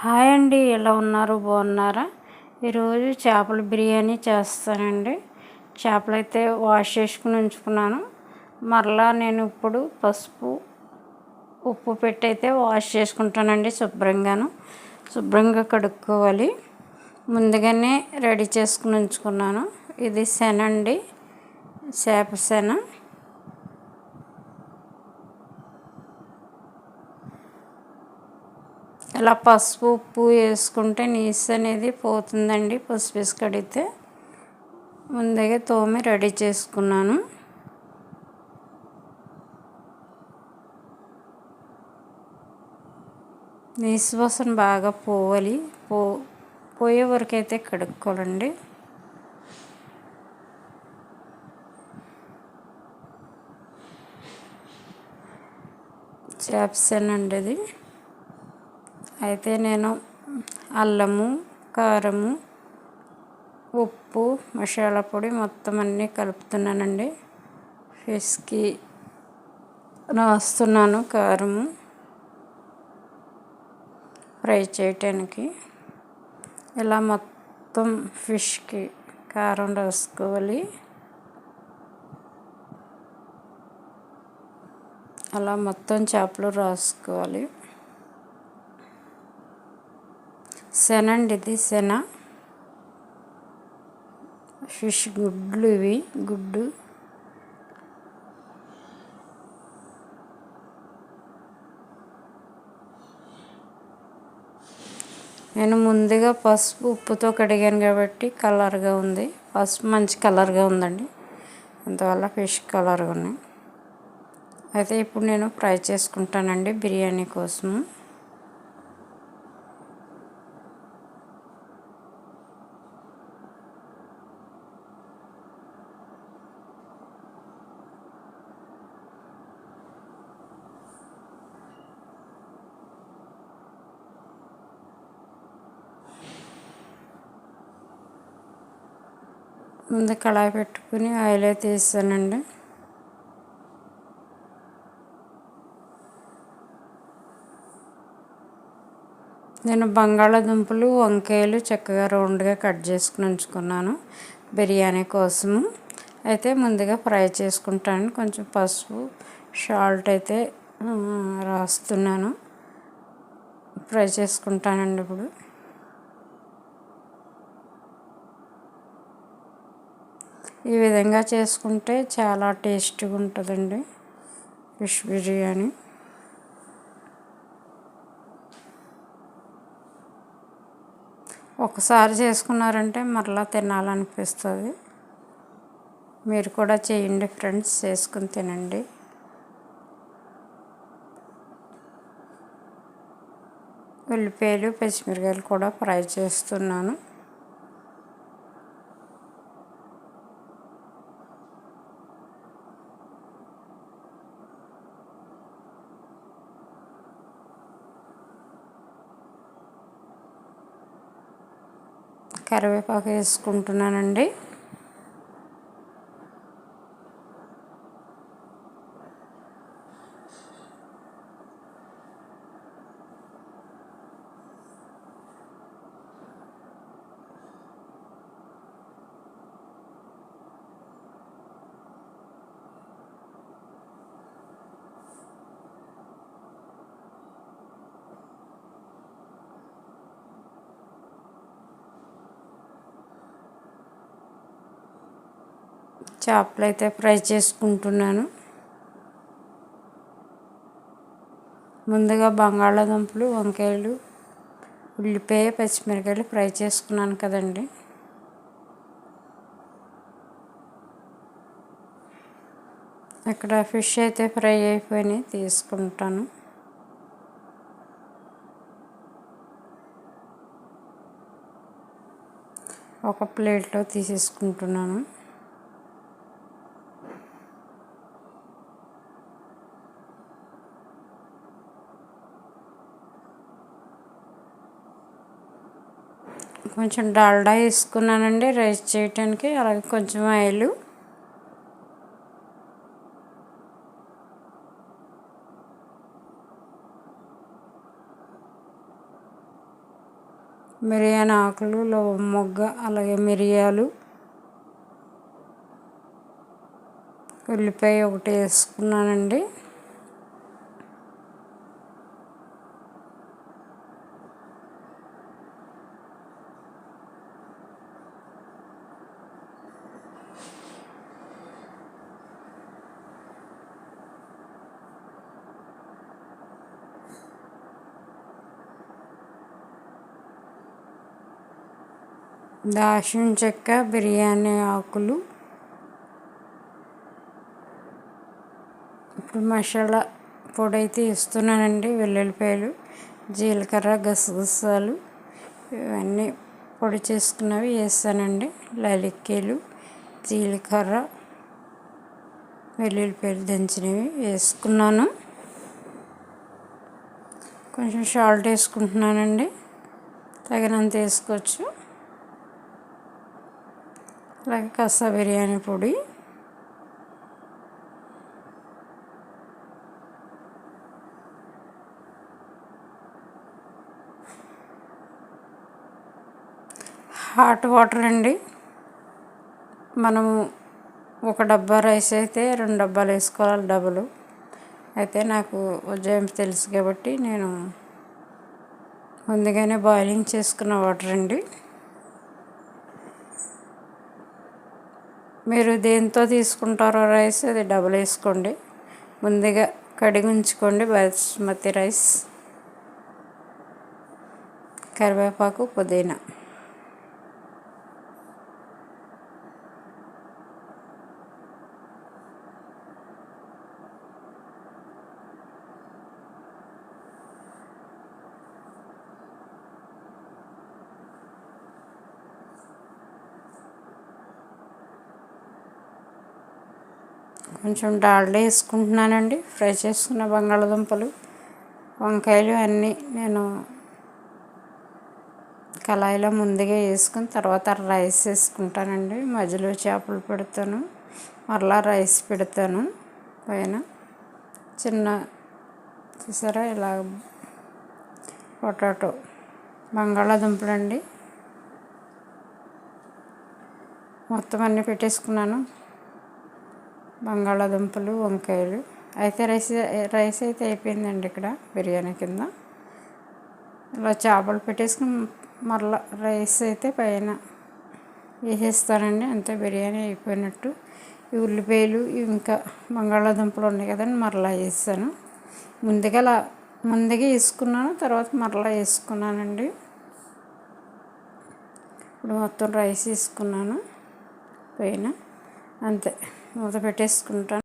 Hi అండి ఎలా ఉన్నారు? బాగున్నారా? ఈరోజు చేపల బిర్యానీ చేస్తానండి. చేపలు అయితే వాష్ చేసుకుని ఉంచుకున్నాను. మరలా నేను ఇప్పుడు పసుపు ఉప్పు పెట్టి అయితే వాష్ చేసుకుంటానండి శుభ్రంగాను. శుభ్రంగా కడుక్కోవాలి. ముందుగానే రెడీ చేసుకుని ఉంచుకున్నాను. ఇది శనండి చేప శన. ఇలా పసుపు ఉప్పు వేసుకుంటే నీసు అనేది పోతుందండి. పసుపు వేసి కడిగితే ముందుగా తోమి రెడీ చేసుకున్నాను. నీసు వాసన బాగా పోవాలి. పో పోయే వరకు అయితే కడుక్కోవాలండి. చేపసేనండి అది. అయితే నేను అల్లము కారము ఉప్పు మసాలా పొడి మొత్తం అన్నీ కలుపుతున్నానండి. ఫిష్కి రాస్తున్నాను కారము. ఫ్రై చేయటానికి. ఇలా మొత్తం ఫిష్కి కారం రాసుకోవాలి. అలా మొత్తం చేపలు రాసుకోవాలి. శన అండి ఇది శన ఫిష్ గుడ్లు ఇవి గుడ్డు. నేను ముందుగా పసుపు ఉప్పుతో కడిగాను కాబట్టి కలర్గా ఉంది. పసుపు మంచి కలర్గా ఉందండి. అందువల్ల ఫిష్ కలర్గా ఉన్నాయి. అయితే ఇప్పుడు నేను ఫ్రై చేసుకుంటానండి బిర్యానీ కోసము ముందు కళాయి పెట్టుకుని ఆయిల్ అయితే వేసానండి నేను బంగాళాదుంపలు వంకాయలు చక్కగా రౌండ్గా కట్ చేసుకుని ఉంచుకున్నాను బిర్యానీ కోసము. అయితే ముందుగా ఫ్రై చేసుకుంటాను. కొంచెం పసుపు సాల్ట్ అయితే రాస్తున్నాను. ఫ్రై చేసుకుంటానండి ఇప్పుడు. ఈ విధంగా చేసుకుంటే చాలా టేస్ట్గా ఉంటుందండి ఫిష్ బిర్యానీ. ఒకసారి చేసుకున్నారంటే మరలా తినాలనిపిస్తుంది. మీరు కూడా చేయండి ఫ్రెండ్స్ చేసుకుని తినండి. ఉల్లిపాయలు పచ్చిమిరకాయలు కూడా ఫ్రై చేస్తున్నాను. కరివేపాకు వేసుకుంటున్నానండి. చేపలు అయితే ఫ్రై చేసుకుంటున్నాను. ముందుగా బంగాళాదుంపలు వంకాయలు ఉల్లిపాయ పచ్చిమిరకాయలు ఫ్రై చేసుకున్నాను కదండి. అక్కడ ఫిష్ అయితే ఫ్రై అయిపోయినాయి తీసుకుంటాను. ఒక ప్లేట్లో తీసేసుకుంటున్నాను. కొంచెం డాల్డా వేసుకున్నానండి రైస్ చేయటానికి. అలాగే కొంచెం ఆయిల్. మిరియాల ఆకులు మొగ్గ అలాగే మిరియాలు. ఉల్లిపాయ ఒకటి వేసుకున్నానండి. దాల్చిన చెక్క బిర్యానీ ఆకులు. ఇప్పుడు మసాలా పొడి అయితే ఇస్తున్నానండి వెల్లుల్లిపాయలు జీలకర్ర గసగసాలు. ఇవన్నీ పొడి చేసుకున్నవి వేస్తానండి. లలిక్కీలు జీలకర్ర వెల్లుల్లిపాయలు దంచినవి వేసుకున్నాను. కొంచెం సాల్ట్ వేసుకుంటున్నానండి. తగినంత వేసుకోవచ్చు. అలాగే కసా బిర్యానీ పొడి. హాట్ వాటర్ అండి. మనము ఒక డబ్బా రైస్ అయితే రెండు డబ్బాలు వేసుకోవాలి డబ్బులు అయితే నాకు ఉదయం తెలుసు కాబట్టి నేను ముందుగానే బాయిలింగ్ చేసుకున్న వాటర్ అండి. మీరు దేంతో తీసుకుంటారో రైస్ అది డబుల్ వేసుకోండి. ముందుగా కడిగి ఉంచుకోండి బాస్మతి రైస్. కరివేపాకు పుదీనా. కొంచెం డాల్డా వేసుకుంటున్నానండి. ఫ్రై చేసుకున్న బంగాళదుంపలు వంకాయలు అన్నీ నేను కళాయిలో ముందుగా వేసుకుని తర్వాత రైస్ వేసుకుంటానండి. మధ్యలో చేపలు పెడతాను మరలా రైస్ పెడతాను పైన. చిన్న చూసారా ఇలా పొటాటో బంగాళాదుంపలు అండి మొత్తం అన్నీ పెట్టేసుకున్నాను. బంగాళాదుంపలు వంకాయలు. అయితే రైస్ రైస్ అయితే అయిపోయిందండి ఇక్కడ బిర్యానీ కింద. ఇలా చేపలు పెట్టేసుకుని మరలా రైస్ అయితే పైన వేసేస్తానండి. అంతే బిర్యానీ అయిపోయినట్టు. ఈ ఉల్లిపాయలు ఇంకా బంగాళాదుంపలు ఉన్నాయి కదండి మరలా వేసాను ముందుగా ముందుగా వేసుకున్నాను తర్వాత మరలా వేసుకున్నానండి. ఇప్పుడు మొత్తం రైస్ వేసుకున్నాను పైన. అంతే. మూత పెట్టేసుకుంటాను